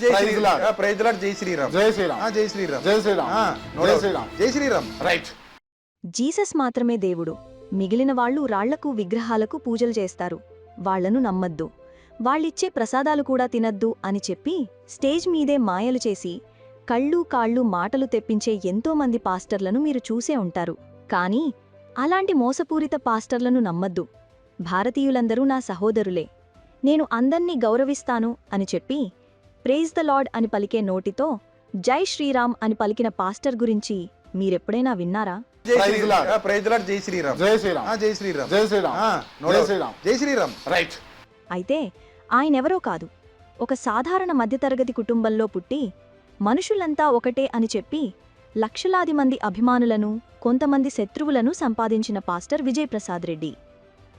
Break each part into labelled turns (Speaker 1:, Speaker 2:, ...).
Speaker 1: జై
Speaker 2: Praise
Speaker 1: Shri-
Speaker 2: Lord.
Speaker 1: ఆ, praise lord జై శ్రీరామ్.
Speaker 2: జై శ్రీరామ్.
Speaker 1: ఆ, జై శ్రీరామ్.
Speaker 2: జై శ్రీరామ్.
Speaker 1: ఆ, no
Speaker 2: జై
Speaker 1: doubt.
Speaker 2: శ్రీరామ్.
Speaker 1: జై శ్రీరామ్.
Speaker 2: రైట్.
Speaker 3: జీసస్ మాత్రమే దేవుడు. మిగిలిన వాళ్ళు రాళ్ళకు విగ్రహాలకు పూజలు చేస్తారు. వాళ్ళను నమ్మద్దు. వాళ్ళిచ్చే ప్రసాదాలు కూడా తినద్దు అని చెప్పి స్టేజ్ మీదే మాయలు చేసి కళ్ళు కాళ్ళు మాటలు తెప్పించే ఎంతోమంది పాస్టర్లను మీరు చూసే ఉంటారు. కానీ అలాంటి మోసపూరిత పాస్టర్లను నమ్మద్దు. భారతీయులందరూ నా సహోదరులే. నేను అందర్నీ గౌరవిస్తాను అని చెప్పి ప్రేజ్ ద లార్డ్ అని పలికే నోటితో జై శ్రీరామ్ అని పలికిన పాస్టర్ గురించి మీరెప్పుడైనా విన్నారా?
Speaker 1: జై శ్రీరామ్.
Speaker 2: జై శ్రీరామ్.
Speaker 1: జై శ్రీరామ్.
Speaker 2: జై శ్రీరామ్. జై. శ్రీరామ్. రైట్
Speaker 3: అయితే ఆయనెవరో కాదు ఒక సాధారణ మధ్యతరగతి కుటుంబంలో పుట్టి మనుషులంతా ఒకటే అని చెప్పి లక్షలాది మంది అభిమానులను కొంతమంది శత్రువులను సంపాదించిన పాస్టర్ విజయప్రసాద్ రెడ్డి.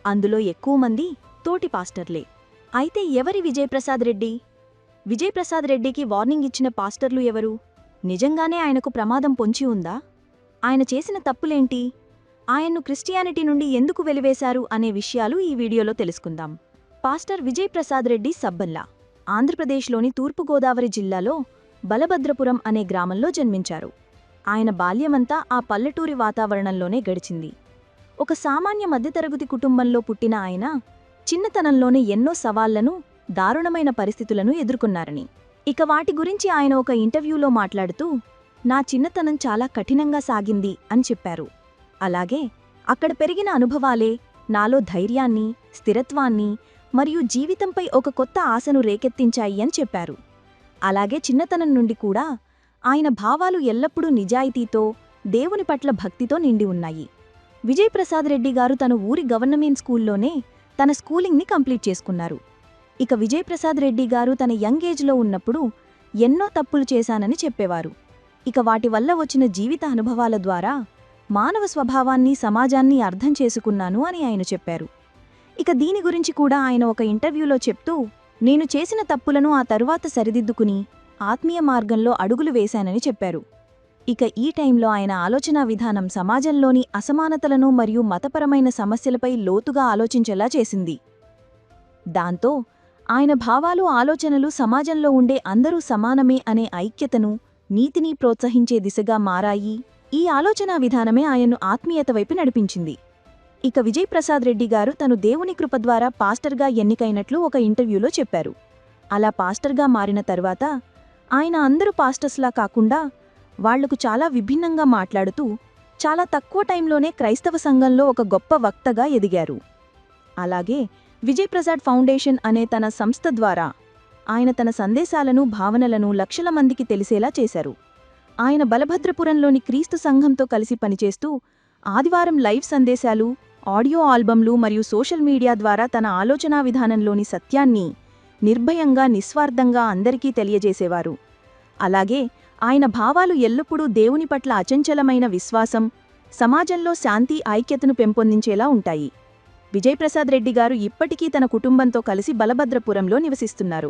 Speaker 3: అందులో ఎక్కువ మంది తోటి పాస్టర్లే. అయితే ఎవరి విజయప్రసాద్ రెడ్డి? విజయప్రసాద్ రెడ్డికి వార్నింగ్ ఇచ్చిన పాస్టర్లు ఎవరు? నిజంగానే ఆయనకు ప్రమాదం పొంచి ఉందా? ఆయన చేసిన తప్పులేంటి? ఆయన్ను క్రిస్టియానిటీ నుండి ఎందుకు వెలివేశారు అనే విషయాలు ఈ వీడియోలో తెలుసుకుందాం. పాస్టర్ విజయప్రసాద్ రెడ్డి సబ్బల్లా ఆంధ్రప్రదేశ్లోని తూర్పుగోదావరి జిల్లాలో బలభద్రపురం అనే గ్రామంలో జన్మించారు. ఆయన బాల్యమంతా ఆ పల్లెటూరి వాతావరణంలోనే గడిచింది. ఒక సామాన్య మధ్యతరగతి కుటుంబంలో పుట్టిన ఆయన చిన్నతనంలోనే ఎన్నో సవాళ్ళను దారుణమైన పరిస్థితులను ఎదుర్కొన్నారని. ఇక వాటి గురించి ఆయన ఒక ఇంటర్వ్యూలో మాట్లాడుతూ నా చిన్నతనం చాలా కఠినంగా సాగింది అని చెప్పారు. అలాగే అక్కడ పెరిగిన అనుభవాలే నాలో ధైర్యాన్ని స్థిరత్వాన్ని మరియు జీవితంపై ఒక కొత్త ఆశను రేకెత్తించాయి అని చెప్పారు. అలాగే చిన్నతనం నుండి కూడా ఆయన భావాలు ఎల్లప్పుడూ నిజాయితీతో దేవుని పట్ల భక్తితో నిండి ఉన్నాయి. విజయప్రసాద్ రెడ్డి గారు తన ఊరి గవర్నమెంట్ స్కూల్లోనే తన స్కూలింగ్ని కంప్లీట్ చేసుకున్నారు. ఇక విజయప్రసాద్ రెడ్డి గారు తన యంగ్ ఏజ్లో ఉన్నప్పుడు ఎన్నో తప్పులు చేశానని చెప్పేవారు. ఇక వాటి వల్ల వచ్చిన జీవిత అనుభవాల ద్వారా మానవ స్వభావాన్ని సమాజాన్ని అర్థం చేసుకున్నాను అని ఆయన చెప్పారు. ఇక దీని గురించి కూడా ఆయన ఒక ఇంటర్వ్యూలో చెప్తూ నేను చేసిన తప్పులను ఆ తరువాత సరిదిద్దుకుని ఆత్మీయ మార్గంలో అడుగులు వేశానని చెప్పారు. ఇక ఈ టైంలో ఆయన ఆలోచనా విధానం సమాజంలోని అసమానతలను మరియు మతపరమైన సమస్యలపై లోతుగా ఆలోచించేలా చేసింది. దాంతో ఆయన భావాలు ఆలోచనలు సమాజంలో ఉండే అందరూ సమానమే అనే ఐక్యతను నీతిని ప్రోత్సహించే దిశగా మారాయి. ఈ ఆలోచనా విధానమే ఆయన్ను ఆత్మీయత వైపు నడిపించింది. ఇక విజయ్ ప్రసాద్ రెడ్డి గారు తను దేవుని కృప ద్వారా పాస్టర్గా ఎన్నికైనట్లు ఒక ఇంటర్వ్యూలో చెప్పారు. అలా పాస్టర్గా మారిన తర్వాత ఆయన అందరూ పాస్టర్స్లా కాకుండా వాళ్ళకు చాలా విభిన్నంగా మాట్లాడుతూ చాలా తక్కువ టైంలోనే క్రైస్తవ సంఘంలో ఒక గొప్ప వక్తగా ఎదిగారు. అలాగే విజయ్ ప్రసాద్ ఫౌండేషన్ అనే తన సంస్థ ద్వారా ఆయన తన సందేశాలను భావనలను లక్షల మందికి తెలిసేలా చేశారు. ఆయన బలభద్రపురంలోని క్రీస్తు సంఘంతో కలిసి పనిచేస్తూ ఆదివారం లైవ్ సందేశాలు ఆడియో ఆల్బంలు మరియు సోషల్ మీడియా ద్వారా తన ఆలోచనా విధానంలోని సత్యాన్ని నిర్భయంగా నిస్వార్థంగా అందరికీ తెలియజేసేవారు. అలాగే ఆయన భావాలు ఎల్లప్పుడూ దేవుని పట్ల అచంచలమైన విశ్వాసం సమాజంలో శాంతి ఐక్యతను పెంపొందించేలా ఉంటాయి. విజయప్రసాద్ రెడ్డి గారు ఇప్పటికీ తన కుటుంబంతో కలిసి బలభద్రపురంలో నివసిస్తున్నారు.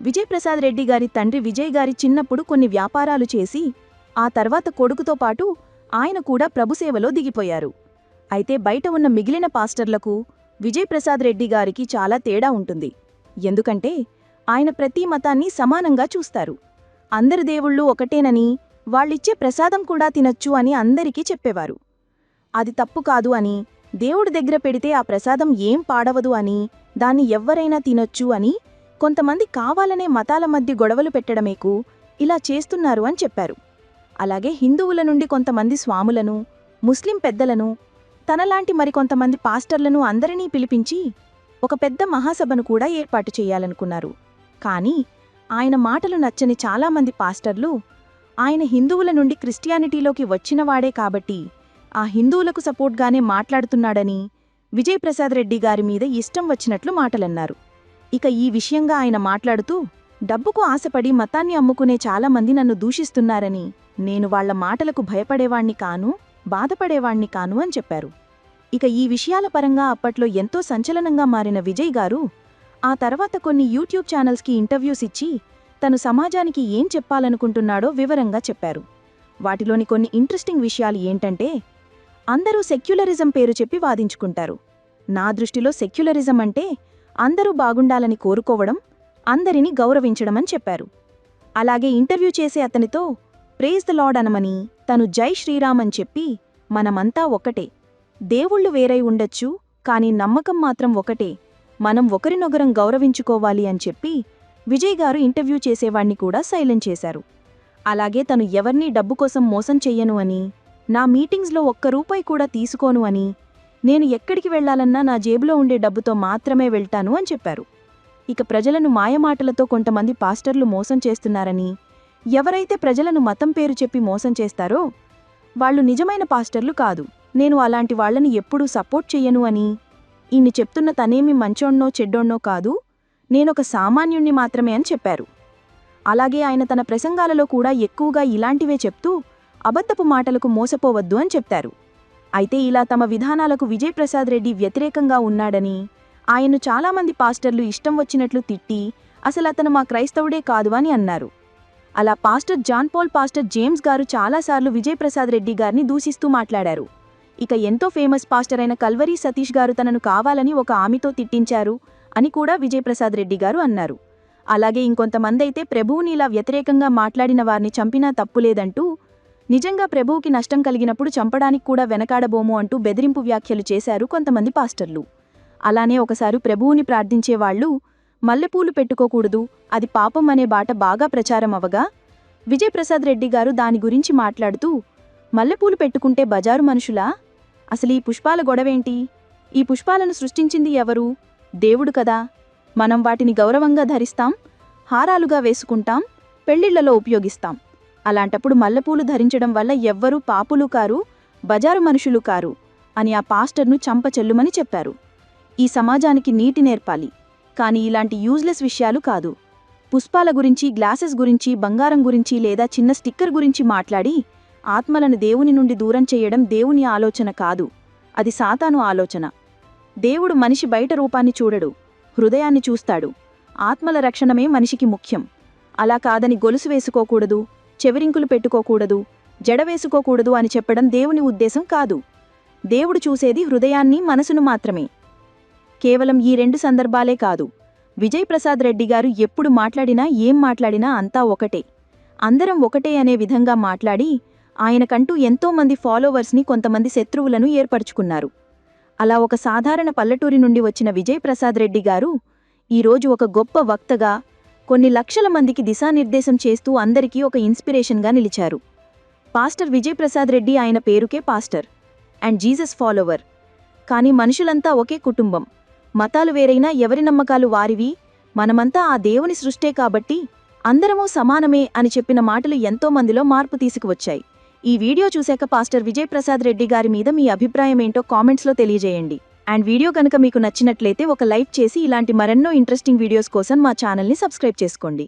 Speaker 3: విజయప్రసాద్ రెడ్డి గారి తండ్రి విజయ్ గారి చిన్నప్పుడు కొన్ని వ్యాపారాలు చేసి ఆ తర్వాత కొడుకుతో పాటు ఆయన కూడా ప్రభుసేవలో దిగిపోయారు. అయితే బయట ఉన్న మిగిలిన పాస్టర్లకు విజయప్రసాద్ రెడ్డి గారికి చాలా తేడా ఉంటుంది. ఎందుకంటే ఆయన ప్రతి మతాన్ని సమానంగా చూస్తారు. అందరి దేవుళ్ళు ఒకటేనని వాళ్ళిచ్చే ప్రసాదం కూడా తినొచ్చు అని అందరికీ చెప్పేవారు. అది తప్పు కాదు అని దేవుడి దగ్గర పెడితే ఆ ప్రసాదం ఏం పాడవదు అని దాన్ని ఎవ్వరైనా తినొచ్చు అని కొంతమంది కావాలనే మతాల మధ్య గొడవలు పెట్టడమేకు ఇలా చేస్తున్నారు అని చెప్పారు. అలాగే హిందువుల నుండి కొంతమంది స్వాములను ముస్లిం పెద్దలను తనలాంటి మరికొంతమంది పాస్టర్లను అందరినీ పిలిపించి ఒక పెద్ద మహాసభను కూడా ఏర్పాటు చేయాలనుకున్నారు. కానీ ఆయన మాటలు నచ్చని చాలామంది పాస్టర్లు ఆయన హిందువుల నుండి క్రిస్టియానిటీలోకి వచ్చినవాడే కాబట్టి ఆ హిందువులకు సపోర్ట్గానే మాట్లాడుతున్నాడని విజయప్రసాద్ రెడ్డి గారి మీద ఇష్టం వచ్చినట్లు మాటలన్నారు. ఇక ఈ విషయంగా ఆయన మాట్లాడుతూ డబ్బుకు ఆశపడి మతాన్ని అమ్ముకునే చాలామంది నన్ను దూషిస్తున్నారని నేను వాళ్ళ మాటలకు భయపడేవాణ్ణి కాను బాధపడేవాణ్ణి కాను అని చెప్పారు. ఇక ఈ విషయాల పరంగా అప్పట్లో ఎంతో సంచలనంగా మారిన విజయ్ గారు ఆ తర్వాత కొన్ని యూట్యూబ్ ఛానల్స్కి ఇంటర్వ్యూస్ ఇచ్చి తను సమాజానికి ఏం చెప్పాలనుకుంటున్నాడో వివరంగా చెప్పారు. వాటిలోని కొన్ని ఇంట్రెస్టింగ్ విషయాలు ఏంటంటే అందరూ సెక్యులరిజం పేరు చెప్పి వాదించుకుంటారు. నా దృష్టిలో సెక్యులరిజం అంటే అందరూ బాగుండాలని కోరుకోవడం అందరినీ గౌరవించడమని చెప్పారు. అలాగే ఇంటర్వ్యూ చేసే అతనితో ప్రేజ్ ద లార్డ్ అనమని తను జై శ్రీరామ్ అని చెప్పి మనమంతా ఒకటే దేవుళ్ళు వేరై ఉండొచ్చు కాని నమ్మకం మాత్రం ఒకటే. మనం ఒకరినొకరం గౌరవించుకోవాలి అని చెప్పి విజయ్ గారు ఇంటర్వ్యూ చేసేవాణ్ణి కూడా సైలెంట్ చేశారు. అలాగే తను ఎవర్నీ డబ్బు కోసం మోసం చెయ్యను అని నా మీటింగ్స్లో ఒక్క రూపాయి కూడా తీసుకోను అని నేను ఎక్కడికి వెళ్ళాలన్నా నా జేబులో ఉండే డబ్బుతో మాత్రమే వెళ్తాను అని చెప్పారు. ఇక ప్రజలను మాయమాటలతో కొంతమంది పాస్టర్లు మోసం చేస్తున్నారని ఎవరైతే ప్రజలను మతం పేరు చెప్పి మోసం చేస్తారో వాళ్ళు నిజమైన పాస్టర్లు కాదు. నేను అలాంటి వాళ్ళని ఎప్పుడూ సపోర్ట్ చెయ్యను అని ఇన్ని చెప్తున్న తనేమి మంచోణ్ణో చెడ్డోణ్ణో కాదు నేనొక సామాన్యుణ్ణి మాత్రమే అని చెప్పారు. అలాగే ఆయన తన ప్రసంగాలలో కూడా ఎక్కువగా ఇలాంటివే చెప్తూ అబద్ధపు మాటలకు మోసపోవద్దు అని చెప్తారు. అయితే ఇలా తమ విధానాలకు విజయ్ ప్రసాద్ రెడ్డి వ్యతిరేకంగా ఉన్నాడని ఆయన్ను చాలామంది పాస్టర్లు ఇష్టం వచ్చినట్లు తిట్టి అసలు అతను మా క్రైస్తవుడే కాదు అని అన్నారు. అలా pastor John Paul pastor James గారు చాలాసార్లు విజయ్ ప్రసాద్ రెడ్డి గారిని దూషిస్తూ మాట్లాడారు. ఇక ఎంతో ఫేమస్ పాస్టర్ అయిన కల్వరీ సతీష్ గారు తనను కావాలని ఒక ఆమెతో తిట్టించారు అని కూడా విజయ్ ప్రసాద్ రెడ్డి గారు అన్నారు. అలాగే ఇంకొంతమందైతే ప్రభువుని ఇలా వ్యతిరేకంగా మాట్లాడిన వారిని చంపినా తప్పులేదంటూ నిజంగా ప్రభువుకి నష్టం కలిగినప్పుడు చంపడానికి కూడా వెనకాడబోము అంటూ బెదిరింపు వ్యాఖ్యలు చేశారు కొంతమంది పాస్టర్లు. అలానే ఒకసారి ప్రభువుని ప్రార్థించేవాళ్ళు మల్లెపూలు పెట్టుకోకూడదు అది పాపం అనే బాట బాగా ప్రచారం అవగా విజయ్ప్రసాద్ రెడ్డి గారు దాని గురించి మాట్లాడుతూ మల్లెపూలు పెట్టుకుంటే బజారు మనుషులా? అసలు ఈ పుష్పాల గొడవేంటి? ఈ పుష్పాలను సృష్టించింది ఎవరు? దేవుడు కదా. మనం వాటిని గౌరవంగా ధరిస్తాం హారాలుగా వేసుకుంటాం పెళ్ళిళ్ళలో ఉపయోగిస్తాం. అలాంటప్పుడు మల్లెపూలు ధరించడం వల్ల ఎవ్వరూ పాపులు కారు బజారు మనుషులు కారు అని ఆ పాస్టర్ను చంపచెల్లుమని చెప్పారు. ఈ సమాజానికి నీటి నేర్పాలి. కాని ఇలాంటి యూజ్లెస్ విషయాలు కాదు. పుష్పాల గురించి గ్లాసెస్ గురించి బంగారం గురించి లేదా చిన్న స్టిక్కర్ గురించి మాట్లాడి ఆత్మలను దేవుని నుండి దూరం చేయడం దేవుని ఆలోచన కాదు. అది సాతాను ఆలోచన. దేవుడు మనిషి బయట రూపాన్ని చూడడు. హృదయాన్ని చూస్తాడు. ఆత్మల రక్షణమే మనిషికి ముఖ్యం. అలా కాదని గొలుసు వేసుకోకూడదు. చెవిరింకులు పెట్టుకోకూడదు జడ వేసుకోకూడదు అని చెప్పడం దేవుని ఉద్దేశం కాదు. దేవుడు చూసేది హృదయాన్ని మనసును మాత్రమే. కేవలం ఈ రెండు సందర్భాలే కాదు. విజయ్ ప్రసాద్ రెడ్డి గారు ఎప్పుడు మాట్లాడినా ఏం మాట్లాడినా అంతా ఒకటే. అందరం ఒకటే అనే విధంగా మాట్లాడి ఆయనకంటూ ఎంతోమంది ఫాలోవర్స్ని కొంతమంది శత్రువులను ఏర్పరచుకున్నారు. అలా ఒక సాధారణ పల్లెటూరి నుండి వచ్చిన విజయ్ ప్రసాద్ రెడ్డి గారు ఈరోజు ఒక గొప్ప వక్తగా కొన్ని లక్షల మందికి దిశానిర్దేశం చేస్తూ అందరికీ ఒక ఇన్స్పిరేషన్గా నిలిచారు. పాస్టర్ విజయప్రసాద్ రెడ్డి ఆయన పేరుకే పాస్టర్ అండ్ జీసస్ ఫాలోవర్. కానీ మనుషులంతా ఒకే కుటుంబం. మతాలు వేరైనా ఎవరి నమ్మకాలు వారివి? మనమంతా ఆ దేవుని సృష్టే కాబట్టి అందరమూ సమానమే అని చెప్పిన మాటలు ఎంతో మందిలో మార్పు తీసుకువచ్చాయి. ఈ వీడియో చూశాక పాస్టర్ విజయప్రసాద్ రెడ్డి గారి మీద మీ అభిప్రాయం ఏంటో కామెంట్స్లో తెలియజేయండి. అండ్ వీడియో కనుక మీకు నచ్చినట్లయితే ఒక లైక్ చేసి ఇలాంటి మరెన్నో ఇంట్రెస్టింగ్ వీడియోస్ కోసం మా ఛానల్ని సబ్స్క్రైబ్ చేసుకోండి.